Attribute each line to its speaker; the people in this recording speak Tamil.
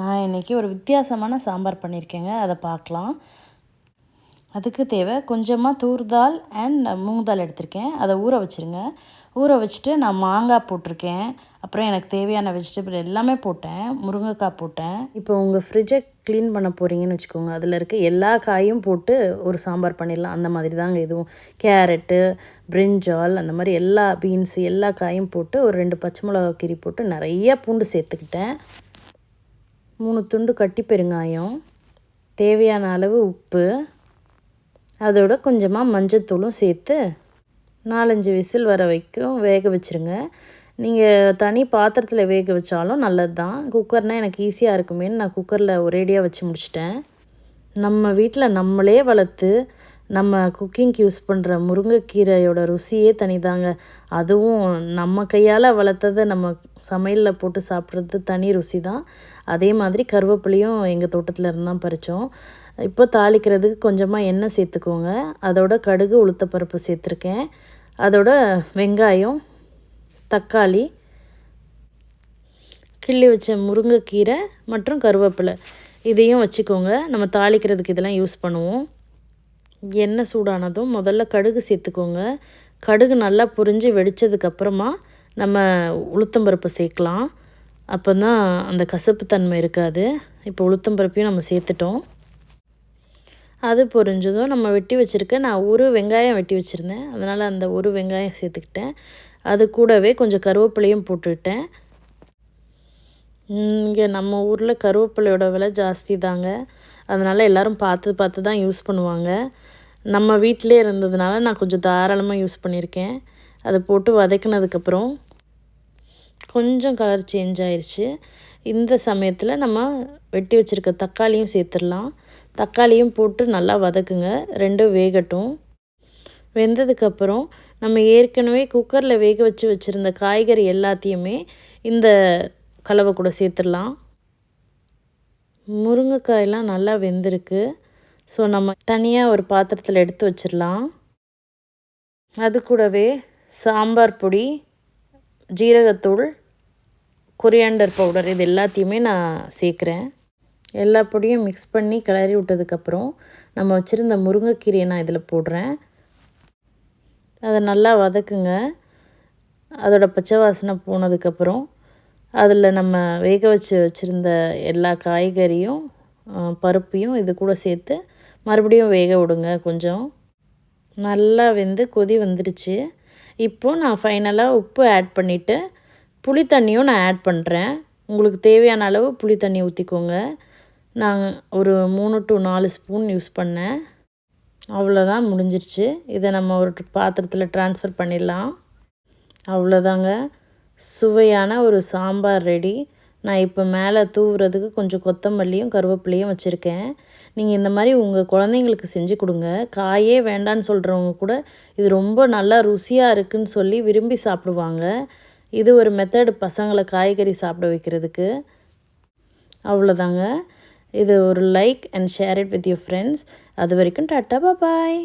Speaker 1: நான் இன்றைக்கி ஒரு வித்தியாசமான சாம்பார் பண்ணியிருக்கேங்க. அதை பார்க்கலாம். அதுக்கு தேவை கொஞ்சமாக தூர்தால் அண்ட் மூங்தால் எடுத்திருக்கேன். அதை ஊற வச்சுருங்க. ஊற வச்சுட்டு நான் மாங்காய் போட்டிருக்கேன். அப்புறம் எனக்கு தேவையான வெஜிடபிள் எல்லாமே போட்டேன். முருங்கைக்காய் போட்டேன். இப்போ உங்கள் ஃப்ரிட்ஜை க்ளீன் பண்ண போகிறீங்கன்னு வச்சுக்கோங்க. அதில் இருக்க எல்லா காயும் போட்டு ஒரு சாம்பார் பண்ணிடலாம். அந்த மாதிரி தாங்க இதுவும். கேரட்டு பிரிஞ்சால் அந்த மாதிரி எல்லா பீன்ஸு எல்லா காயும் போட்டு ஒரு ரெண்டு பச்சை மிளகா கீரி போட்டு நிறைய பூண்டு சேர்த்துக்கிட்டேன். மூணு துண்டு கட்டி பெருங்காயம் தேவையான அளவு உப்பு அதோட கொஞ்சமாக மஞ்சத்தூளும் சேர்த்து நாலஞ்சு விசில் வர வரைக்கும் வேக வச்சுருங்க. நீங்கள் தனி பாத்திரத்தில் வேக வச்சாலும் நல்லது தான் குக்கர்னால் எனக்கு ஈஸியாக இருக்குமேன்னு நான் குக்கரில் ஒரேடியாக வச்சு முடிச்சிட்டேன். நம்ம வீட்டில் நம்மளே வளர்த்து நம்ம குக்கிங்க்கு யூஸ் பண்ணுற முருங்கைக்கீரையோட ருசியே தனிதாங்க. அதுவும் நம்ம கையால் வளர்த்ததை நம்ம சமையலில் போட்டு சாப்பிட்றது தனி ருசி தான் அதே மாதிரி கருவேப்பிலையும் எங்கள் தோட்டத்தில் இருந்து தான் பறித்தோம் இப்போ தாளிக்கிறதுக்கு கொஞ்சமாக எண்ணெய் சேர்த்துக்கோங்க. அதோட கடுகு உளுத்தப்பருப்பு சேர்த்துருக்கேன். அதோட வெங்காயம் தக்காளி கிள்ளி வச்ச முருங்கைக்கீரை மற்றும் கருவேப்பிலை. இதையும் வச்சுக்கோங்க. நம்ம தாளிக்கிறதுக்கு இதெல்லாம் யூஸ் பண்ணுவோம். எண்ணெய் சூடானதும் முதல்ல கடுகு சேர்த்துக்கோங்க. கடுகு நல்லா புரிஞ்சு வெடித்ததுக்கப்புறமா நம்ம உளுத்தம்பருப்பை சேர்க்கலாம். அப்போ தான் அந்த கசப்பு தன்மை இருக்காது. இப்போ உளுத்தம்பருப்பையும் நம்ம சேர்த்துட்டோம். அது பொரிஞ்சதும் நம்ம வெட்டி வச்சுருக்க நான் ஒரு வெங்காயம் வெட்டி வச்சுருந்தேன். அதனால் அந்த ஒரு வெங்காயம் சேர்த்துக்கிட்டேன். அது கூடவே கொஞ்சம் கருவேப்பிலையும் போட்டுக்கிட்டேன். இங்கே நம்ம ஊரில் கருவேப்பிலையோட விலை ஜாஸ்தி தாங்க. அதனால் எல்லோரும் பார்த்து பார்த்து தான் யூஸ் பண்ணுவாங்க. நம்ம வீட்டிலே இருந்ததுனால நான் கொஞ்சம் தாராளமாக யூஸ் பண்ணியிருக்கேன். அதை போட்டு வதக்கினதுக்கப்புறம் கொஞ்சம் கலர் சேஞ்ச் ஆயிடுச்சு இந்த சமயத்தில் நம்ம வெட்டி வச்சுருக்க தக்காளியும் சேர்த்துடலாம். தக்காளியும் போட்டு நல்லா வதக்குங்க. ரெண்டும் வேகட்டும். வெந்ததுக்கப்புறம் நம்ம ஏற்கனவே குக்கரில் வேக வச்சு வச்சுருந்த காய்கறி எல்லாத்தையுமே இந்த கலவை கூட சேர்த்துடலாம். முருங்கைக்காயெல்லாம் நல்லா வெந்திருக்கு. ஸோ நம்ம தனியாக ஒரு பாத்திரத்தில் எடுத்து வச்சிடலாம். அது கூடவே சாம்பார் பொடி ஜீரகத்தூள் கொரியாண்டர் பவுடர் இது எல்லாத்தையுமே நான் சேர்க்குறேன். எல்லா பொடியும் மிக்ஸ் பண்ணி கிளறி விட்டதுக்கப்புறம் நம்ம வச்சுருந்த முருங்கைக்கீரையை நான் இதில் போடுறேன். அதை நல்லா வதக்குங்க. அதோட பச்சை வாசனை போனதுக்கப்புறம் அதில் நம்ம வேக வச்சு வச்சுருந்த எல்லா காய்கறியும் பருப்பையும் இது கூட சேர்த்து மறுபடியும் வேக விடுங்க கொஞ்சம். நல்லா வெந்து கொதி வந்துடுச்சு இப்போது நான் ஃபைனலாக உப்பு ஆட் பண்ணிவிட்டு புளி தண்ணியும் நான் ஆட் பண்ணுறேன் உங்களுக்கு தேவையான அளவு புளி தண்ணி ஊற்றிக்கோங்க நான் ஒரு மூணு டு நாலு ஸ்பூன் யூஸ் பண்ணேன். அவ்வளோதான் முடிஞ்சிருச்சு. இதை நம்ம ஒரு பாத்திரத்தில் ட்ரான்ஸ்ஃபர் பண்ணிடலாம். அவ்வளோதாங்க சுவையான ஒரு சாம்பார் ரெடி. நான் இப்போ மேலே தூவுறதுக்கு கொஞ்சம் கொத்தமல்லியும் கருவேப்பிலையும் வச்சுருக்கேன். நீங்கள் இந்த மாதிரி உங்கள் குழந்தைங்களுக்கு செஞ்சு கொடுங்க. காயே வேண்டான்னு சொல்கிறவங்க கூட இது ரொம்ப நல்லா ருசியாக இருக்குதுன்னு சொல்லி விரும்பி சாப்பிடுவாங்க. இது ஒரு மெத்தடு பசங்களை காய்கறி சாப்பிட வைக்கிறதுக்கு. அவ்வளோதாங்க இது ஒரு like and share it with your friends அது வரைக்கும் டாட்டா பாய்